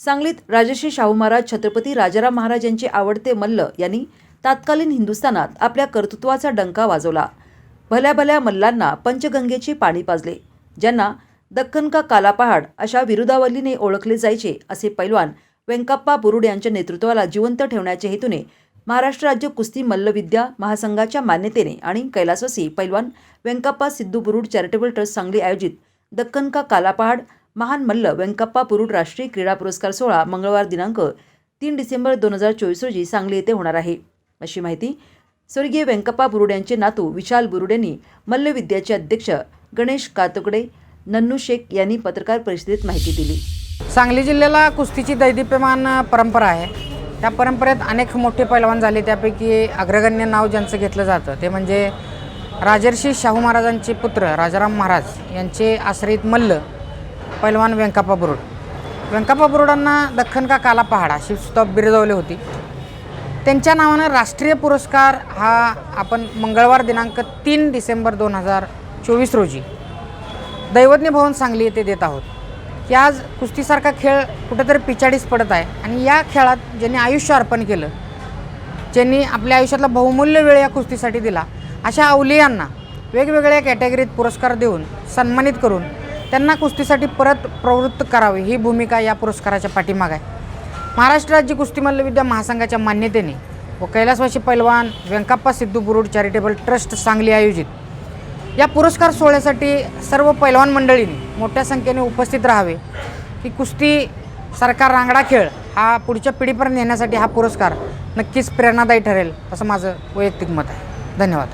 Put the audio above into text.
सांगलीत राजश्री शाहू महाराज छत्रपती राजाराम महाराज यांचे आवडते मल्ल यांनी तात्कालीन हिंदुस्थानात आपल्या कर्तृत्वाचा डंका वाजवला. भल्या भल्या मल्लांना पंचगंगेचे पाणी पाजले ज्यांना दक्कन का काला पहाड अशा विरुदावलीने ओळखले जायचे असे पैलवान व्यंकप्पा बुरुड यांच्या नेतृत्वाला जिवंत ठेवण्याच्या हेतूने महाराष्ट्र राज्य कुस्ती मल्लविद्या महासंघाच्या मान्यतेने आणि कैलासवासी पैलवान व्यंकप्पा सिद्धू बुरुड चॅरिटेबल ट्रस्ट सांगली आयोजित दक्कन का काला पहाड महान मल्ल व्यंकप्पा बुरुड राष्ट्रीय क्रीडा पुरस्कार सोहळा मंगळवार दिनांक तीन डिसेंबर दोन हजार चोवीस रोजी सांगली येथे होणार आहे. अशी माहिती स्वर्गीय व्यंकप्पा बुरुड यांचे नातू विशाल बुरुड यांनी मल्लविद्याचे अध्यक्ष गणेश कातोकडे नन्नू शेख यांनी पत्रकार परिषदेत माहिती दिली. सांगली जिल्ह्याला कुस्तीची दैदिप्यमान परंपरा आहे. त्या परंपरेत अनेक मोठे पैलवान झाले. त्यापैकी अग्रगण्य नाव ज्यांचं घेतलं जातं ते म्हणजे राजर्षी शाहू महाराजांचे पुत्र राजाराम महाराज यांचे आश्रित मल्ल पैलवान व्यंकाप्पा बुरुड. व्यंकाप्पा बुरुडांना दख्खन का काला पहाडा अशी सुद्धा बिरजवली होती. त्यांच्या नावानं राष्ट्रीय पुरस्कार हा आपण मंगळवार दिनांक तीन डिसेंबर दोन हजार चोवीस रोजी दैवज्ञ भवन सांगली येथे देत आहोत. की आज कुस्तीसारखा खेळ कुठेतरी पिछाडीस पडत आहे आणि या खेळात ज्यांनी आयुष्य अर्पण केलं ज्यांनी आपल्या आयुष्यातला बहुमूल्य वेळ या कुस्तीसाठी दिला अशा अवलियांना वेगवेगळ्या कॅटेगरीत पुरस्कार देऊन सन्मानित करून त्यांना कुस्तीसाठी परत प्रवृत्त करावे ही भूमिका या पुरस्काराच्या पाठीमाग आहे. महाराष्ट्र राज्य कुस्ती मल्लविद्या महासंघाच्या मान्यतेने व कैलासवासी पैलवान व्यंकप्पा सिद्धू बुरुड चॅरिटेबल ट्रस्ट सांगली आयोजित. या पुरस्कार सोहळ्यासाठी सर्व पैलवान मंडळींनी मोठ्या संख्येने उपस्थित राहावे की कुस्ती सरकार रांगडा खेळ हा पुढच्या पिढीपर्यंत नेण्यासाठी हा पुरस्कार नक्कीच प्रेरणादायी ठरेल असं माझं वैयक्तिक मत आहे. धन्यवाद.